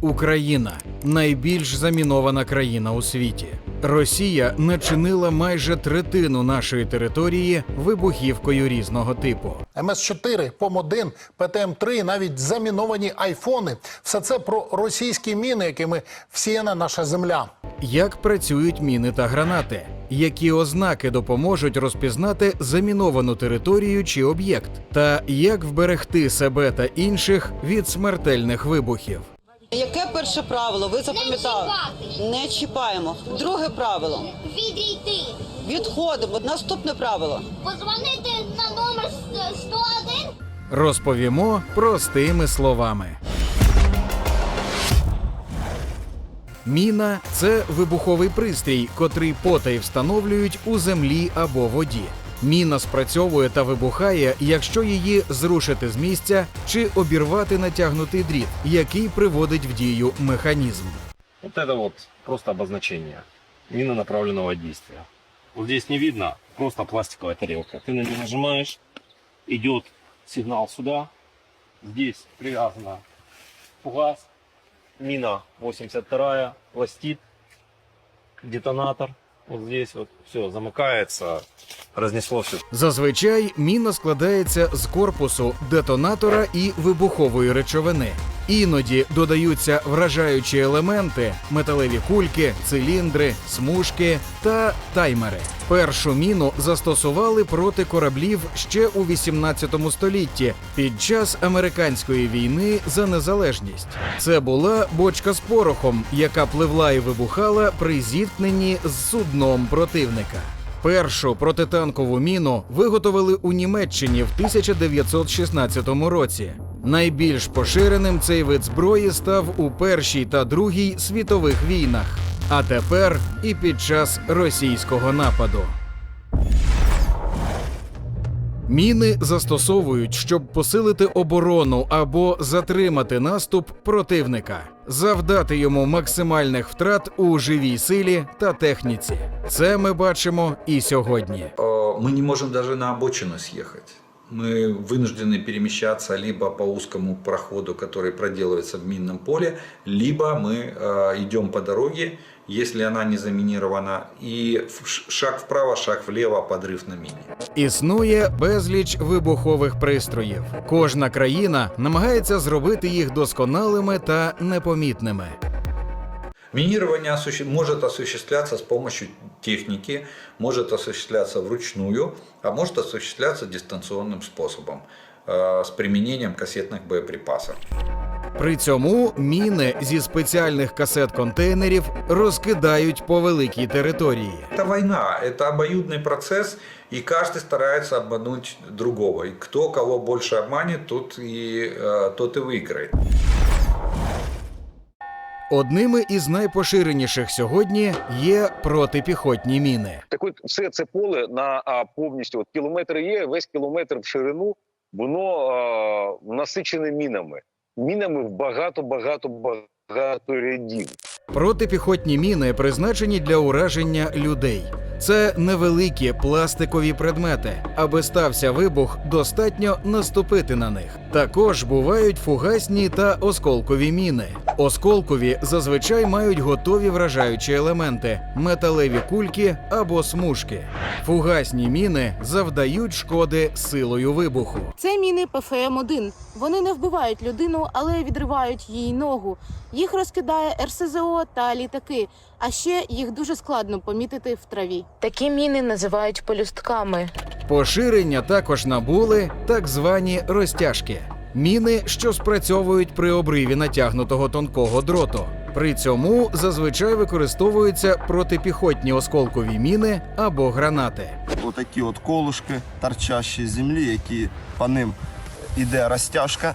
Україна найбільш замінована країна у світі. Росія начинила майже третину нашої території вибухівкою різного типу. МС-4, ПОМ-1, ПТМ-3, навіть заміновані айфони. Все це про російські міни, якими всіяна наша земля. Як працюють міни та гранати? Які ознаки допоможуть розпізнати заміновану територію чи об'єкт? Та як вберегти себе та інших від смертельних вибухів? Яке перше правило? Ви запам'ятали? чіпати. Не чіпаємо. Друге правило. Відійти. Відходимо. Наступне правило. Позвонити на номер 101. Розповімо простими словами. Міна це вибуховий пристрій, котрий потай встановлюють у землі або воді. Міна спрацьовує та вибухає, якщо її зрушити з місця чи обірвати натягнутий дріт, який приводить в дію механізм. Вот это вот просто обозначение минонаправленного действия. Вот здесь не видно, просто пластиковая тарелка. Ты на нее нажимаешь, идет сигнал сюда. Здесь привязана фугас, мина 82 пластит, детонатор. Вот здесь вот все замыкается, разнесло все. Зазвичай міна складається з корпусу, детонатора і вибухової речовини. Іноді додаються вражаючі елементи, металеві кульки, циліндри, смужки та таймери. Першу міну застосували проти кораблів ще у 18 столітті під час американської війни за незалежність. Це була бочка з порохом, яка пливла і вибухала при зіткненні з судном противника. Першу протитанкову міну виготовили у Німеччині в 1916 році. Найбільш поширеним цей вид зброї став у Першій та Другій світових війнах, а тепер і під час російського нападу. Міни застосовують, щоб посилити оборону або затримати наступ противника, завдати йому максимальних втрат у живій силі та техніці. Це ми бачимо і сьогодні. Э, мы не можем даже на обочину съехать. Мы вынуждены перемещаться либо по узкому проходу, который проделывается в минном поле, либо мы э, идем по дороге, если она не заминирована, и в- ш- шаг вправо, шаг влево, подрыв на мине. Існує безліч вибухових пристроїв. Кожна країна намагається зробити їх досконалими та непомітними. Минирование осуществ- может осуществляться с помощью техники, может осуществляться вручную, а может осуществляться дистанционным способом э, с применением кассетных боеприпасов. При цьому міни зі спеціальних касет-контейнерів розкидають по великій території. Это война, это обоюдный процесс, и каждый старается обмануть другого. И кто кого больше обманет, тот и, э, тот и выиграет. Одними із найпоширеніших сьогодні є протипіхотні міни. Так от все це поле на а, повністю от кілометр є, весь кілометр в ширину, воно а, насичене мінами. Мінами в багато, багато, багато рядів. Протипіхотні міни призначені для ураження людей. Це невеликі пластикові предмети. Аби стався вибух, достатньо наступити на них. Також бувають фугасні та осколкові міни. Осколкові зазвичай мають готові вражаючі елементи металеві кульки або смужки. Фугасні міни завдають шкоди силою вибуху. Це міни ПФМ-1. Вони не вбивають людину, але відривають їй ногу. Їх розкидає РСЗО та літаки. А ще їх дуже складно помітити в траві. Такі міни називають полюстками. Поширення також набули так звані розтяжки. Міни, що спрацьовують при обриві натягнутого тонкого дроту. При цьому зазвичай використовуються протипіхотні осколкові міни або гранати. отакі от колушки, торчащі з землі, які по ним іде розтяжка.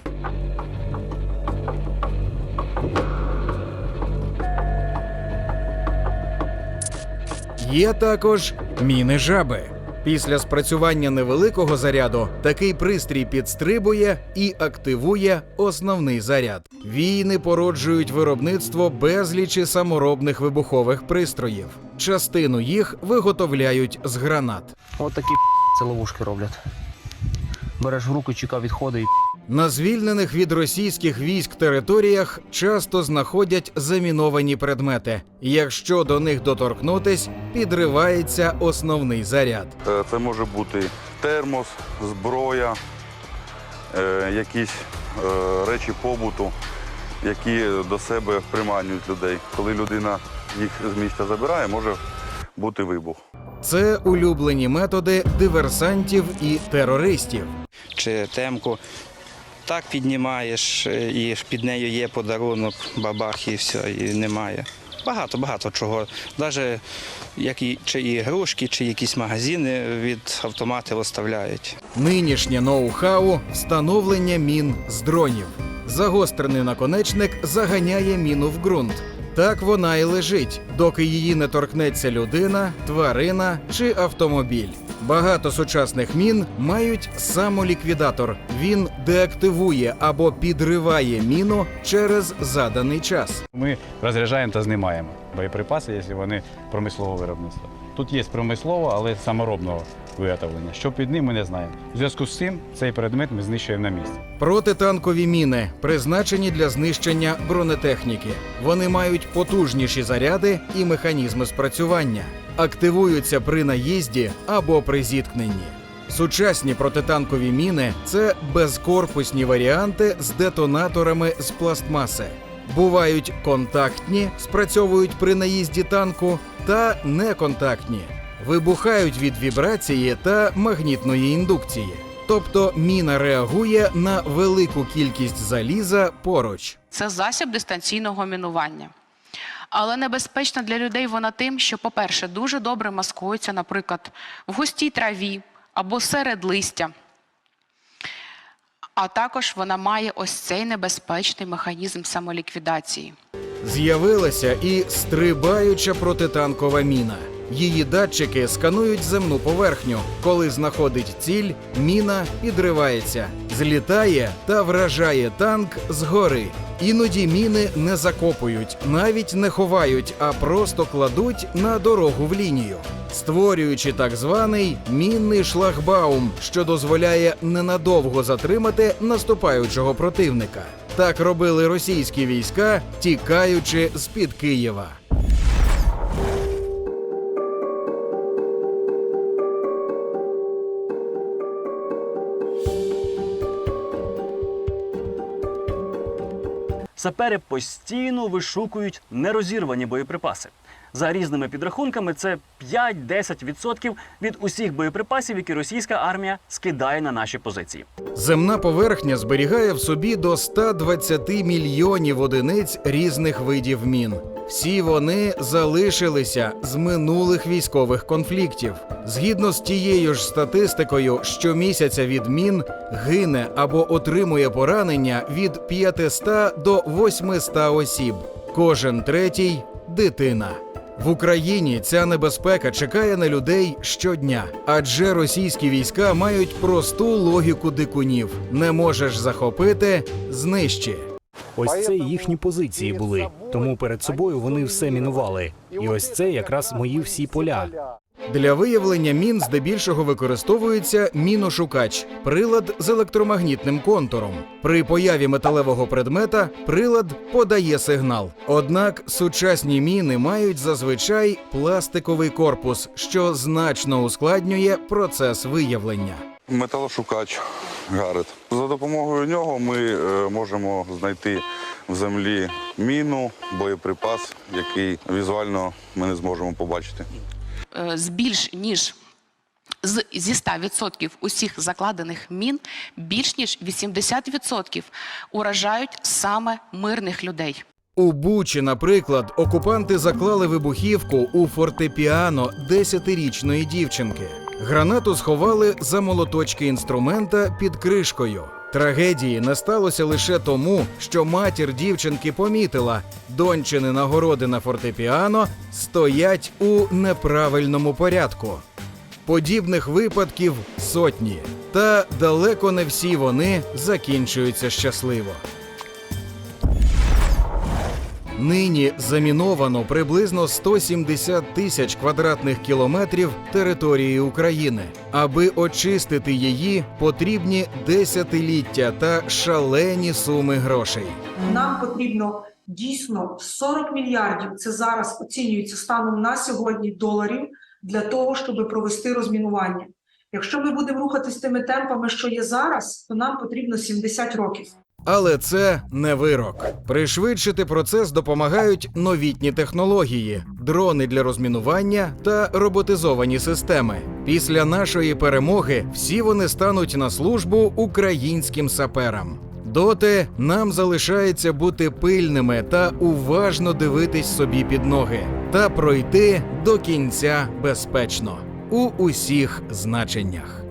Є також міни жаби. Після спрацювання невеликого заряду такий пристрій підстрибує і активує основний заряд. Війни породжують виробництво безлічі саморобних вибухових пристроїв. Частину їх виготовляють з гранат. От такі це ловушки роблять. Береш в руку, чека відходи і На звільнених від російських військ територіях часто знаходять заміновані предмети. Якщо до них доторкнутись, підривається основний заряд. Е, Це може бути термос, зброя, е, якісь е, речі побуту, які до себе приманюють людей. Коли людина їх з місця забирає, може бути вибух. Це улюблені методи диверсантів і терористів. чи темку. Так піднімаєш, е, і під нею є подарунок, бабах і все, і немає. Багато, багато чого. Навіть як і, чи ігрушки, чи якісь магазини від автоматів оставляють. Нинішнє ноу-хау встановлення мін з дронів. Загострений наконечник заганяє міну в ґрунт. Так вона і лежить, доки її не торкнеться людина, тварина чи автомобіль. Багато сучасних мін мають самоліквідатор. Він деактивує або підриває міну через заданий час. Ми розряджаємо та знімаємо боєприпаси, якщо вони промислового виробництва. Тут є промислово, але саморобного виготовлення. Що під ним, ми не знаємо. У зв'язку з цим цей предмет ми знищуємо на місці. Протитанкові міни призначені для знищення бронетехніки. Вони мають потужніші заряди і механізми спрацювання, активуються при наїзді або при зіткненні. Сучасні протитанкові міни це безкорпусні варіанти з детонаторами з пластмаси. Бувають контактні, спрацьовують при наїзді танку, та неконтактні, вибухають від вібрації та магнітної індукції. Тобто міна реагує на велику кількість заліза поруч. Це засіб дистанційного мінування. Але небезпечна для людей вона тим, що, по-перше, дуже добре маскується, наприклад, в густій траві або серед листя. А також вона має ось цей небезпечний механізм самоліквідації. З'явилася і стрибаюча протитанкова міна. Її датчики сканують земну поверхню. Коли знаходить ціль, міна підривається, злітає та вражає танк згори. Іноді міни не закопують, навіть не ховають, а просто кладуть на дорогу в лінію, створюючи так званий мінний шлагбаум, що дозволяє ненадовго затримати наступаючого противника. Так робили російські війська, тікаючи з під Києва. Сапери постійно вишукують нерозірвані боєприпаси. За різними підрахунками, це 5-10% від усіх боєприпасів, які російська армія скидає на наші позиції. Земна поверхня зберігає в собі до 120 мільйонів одиниць різних видів мін. Всі вони залишилися з минулих військових конфліктів. Згідно з тією ж статистикою, щомісяця від мін гине або отримує поранення від 500 до 800 осіб. Кожен третій дитина. В Україні ця небезпека чекає на людей щодня, адже російські війська мають просту логіку дикунів: не можеш захопити, знищи. Ось це їхні позиції були. Тому перед собою вони все мінували. І ось це якраз мої всі поля. Для виявлення мін здебільшого використовується міношукач прилад з електромагнітним контуром. При появі металевого предмета прилад подає сигнал. Однак сучасні міни мають зазвичай пластиковий корпус, що значно ускладнює процес виявлення. Металошукач Гарет. За допомогою нього ми е, можемо знайти в землі міну, боєприпас, який візуально ми не зможемо побачити. Е, З більш ніж з, зі 100% усіх закладених мін більш ніж 80% уражають саме мирних людей. У Бучі, наприклад, окупанти заклали вибухівку у фортепіано 10-річної дівчинки. Гранату сховали за молоточки інструмента під кришкою. Трагедії не сталося лише тому, що матір дівчинки помітила, дончини нагороди на фортепіано стоять у неправильному порядку. Подібних випадків сотні, та далеко не всі вони закінчуються щасливо. Нині заміновано приблизно 170 тисяч квадратних кілометрів території України. Аби очистити її, потрібні десятиліття та шалені суми грошей. Нам потрібно дійсно 40 мільярдів. Це зараз оцінюється станом на сьогодні доларів для того, щоб провести розмінування. Якщо ми будемо рухатись тими темпами, що є зараз, то нам потрібно 70 років. Але це не вирок. Пришвидшити процес допомагають новітні технології, дрони для розмінування та роботизовані системи. Після нашої перемоги всі вони стануть на службу українським саперам. Доти нам залишається бути пильними та уважно дивитись собі під ноги та пройти до кінця безпечно у усіх значеннях.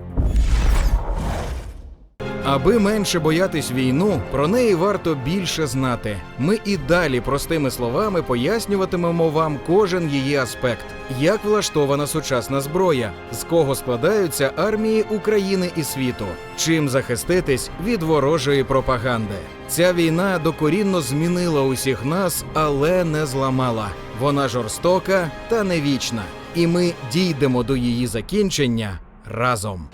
Аби менше боятись війну, про неї варто більше знати. Ми і далі простими словами пояснюватимемо вам кожен її аспект, як влаштована сучасна зброя, з кого складаються армії України і світу, чим захиститись від ворожої пропаганди. Ця війна докорінно змінила усіх нас, але не зламала. Вона жорстока та не вічна, і ми дійдемо до її закінчення разом.